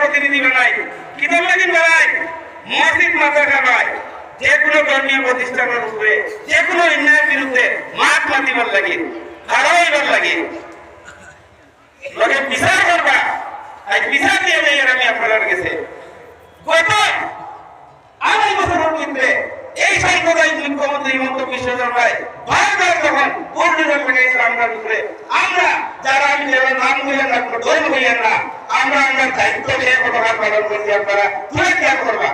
প্রতিনিধি বানাই কিতাব লাগিন বানাই, মসজিদ মাদ্রাসা নয় যে কোনো ধর্মীয় প্রতিষ্ঠানের উপরে, যে কোনো অন্যায়ের বিরুদ্ধে মাত মাতিবার লাগে আরও এবার লাগে। লোকে বিচার করবা আজ বিচার দিয়ে আমি আপনার কাছে। আমরা উপরে। আমরা যারা যারা নাম হইলেন না, কোনো ধর্ম হইলেন না, আমরা আমরা দায়িত্ব নিয়ে কতবার পালন করছি, আপনারা তুলে খেয়াল করবা।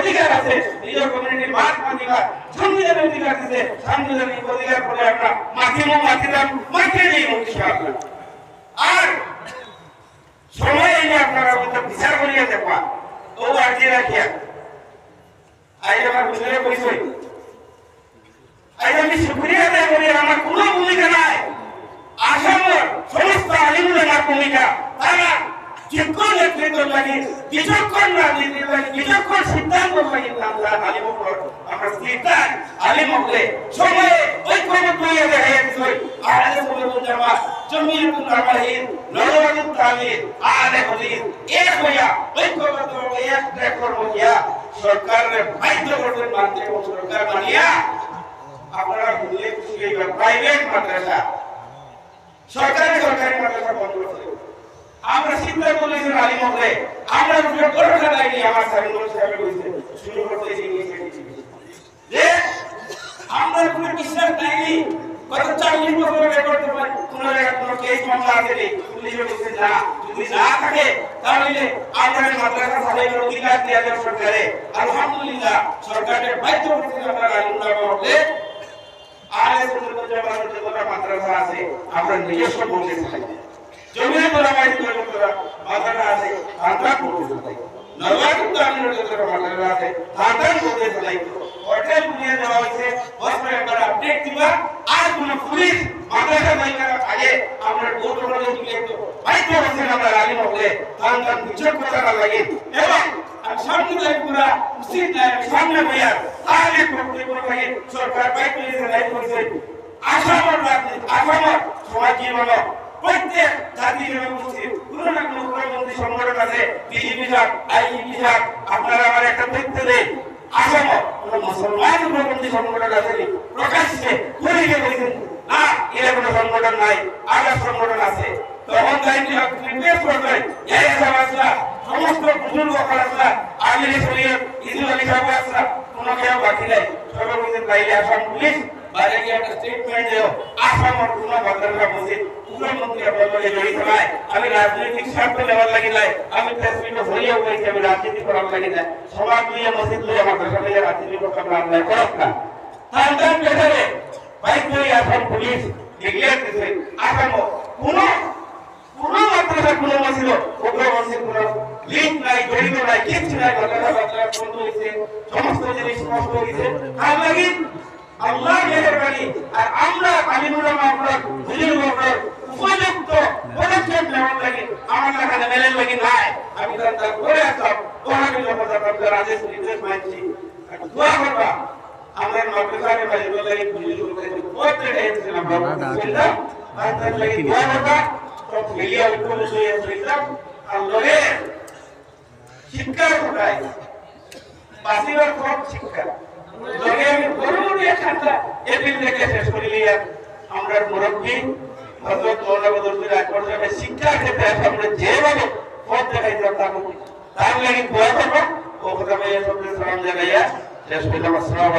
অধিকার আছে। নিজের কমিউনিটির মাঠ মাতিবার সংবিধানের অধিকার দিতে সাংবিধানিক অধিকার করে আমরা মাতিমো মাতিলাম আর সময় এনে আপনারা বলতে বিচার করিয়া দেখবা ও আজি রাখিয়া? আজ আমার বুঝলে কইছই আজ আমি শুক্রিয়া আদায় করি, আমার কোনো ভূমিকা নাই। আসামের সমস্ত আলিমুলের ভূমিকা। তারা যোগ্য নেতৃত্ব লাগে, বিচক্ষণ রাজনীতির লাগে, বিচক্ষণ সিদ্ধান্ত লাগে আমরা আলিমুল আমরা সময়ে ঐক্যমত হয়ে সুন্নাত জামাত জমিয়তুল রামাহিন নরওয়াতুল তালিম আহলে হাদিস এক হইয়া ঐক্যবদ্ধ হয়ে এক ট্র্যাক করব ইয়া সরকারের বাধ্য করবেন মানতে সরকার মানিয়া আপনারা ভুলে খুশি প্রাইভেট মাদ্রাসা সরকারি সরকারি মাদ্রাসা বন্ধ করতে আমরা আলী বিশ্বাস দেয়নি গত চল্লিশ বছর রেকর্ড তোমার কোন জায়গায় কোনো কেস মামলা আছে নেই পুলিশে বলছে না, যদি না থাকে, তাহলে এই মাদ্রাসা সাহেবের অধিকার আলহামদুলিল্লাহ, সরকারের আপডেট আর কোন পুলিশ মাদ্রাসা মাইকার আগে আমরা করে দিলে তো বাধ্য হচ্ছেন আমরা আলিম হলে তার তার বিচক্ষণতা লাগে। এবং আর সামনে পুরা উচিত সামনে হইয়া তাহলে করতে কোনো লাগে সরকার বাইক নিয়ে লাইন করছে। আসামর রাজনীতি আসামর সমাজ জীবন প্রত্যেক জাতি উপস্থিত কোনো না কোনো প্রবন্ধী সংগঠন আছে, বিজেপি সাপ আইজিপি সাপ আপনারা আমার একটা তথ্য দেন। আসাম কোনো মুসলমান প্রবন্ধী সংগঠন আছে নি? প্রকাশ্যে খুলিকে বলছেন না, এর কোনো সংগঠন নাই আগার সংগঠন আছে তখন দায়িত্ব নির্দেশ করবেন এই সমাজরা সমস্ত বুজুর্গ করাসরা আমির শরীর ইদুল আলী সাহেব আসরা কোনো কেউ বাকি নাই বাইরে গিয়ে একটা স্টেটমেন্ট দেও আসামের কোনো ভদ্রতা মসজিদ প্রধানমন্ত্রী বললে জড়িত নাই আমি রাজনৈতিক স্বার্থ নেওয়ার লাগি নাই। আমি প্রেসমিট হইয়া হয়েছি আমি রাজনীতি করার লাগি নাই। সমাজ লইয়া, মসজিদ লইয়া মাদ্রাসা লইয়া রাজনীতি করতে আমরা আন্দায় করব না। তার পেছনে বাইক লইয়া আসাম পুলিশ ডিক্লেয়ার দিছে, আসাম কোনো কোনো মাদ্রাসা, কোনো মসজিদ ওগুলো মসজিদ, কোনো লিঙ্ক নাই, জড়িত নাই, কিচ্ছু নাই মাদ্রাসা মাদ্রাসা বন্ধ হয়েছে সমস্ত জিনিস নষ্ট হয়েছে তার লাগি আল্লাহ মেহরবানি আর আমরা আলিমুল আমরা বুঝুল আমরা উপযুক্ত পদক্ষেপ নেওয়ার লাগে আমার এখানে মেলের লাগে নাই। আমি তার করে আসলাম। ওখানে যখন আপনার আদেশ নির্দেশ মানছি। দোয়া করবা। আমরা মাদ্রাসারে ভাই বলে আমরা আর তার লাগে দোয়া করবা। সব মিলিয়ে ঐক্য এসেছিলাম আল্লাহে শিক্ষার কোটায় বাসিবার সব শিক্ষা। আমরা মুরব্বী হজরত মৌলানা আকবর সাহেবের শিক্ষার ক্ষেত্রে আমরা যেভাবে জানাইয়া শেষ করলাম। আসসালামু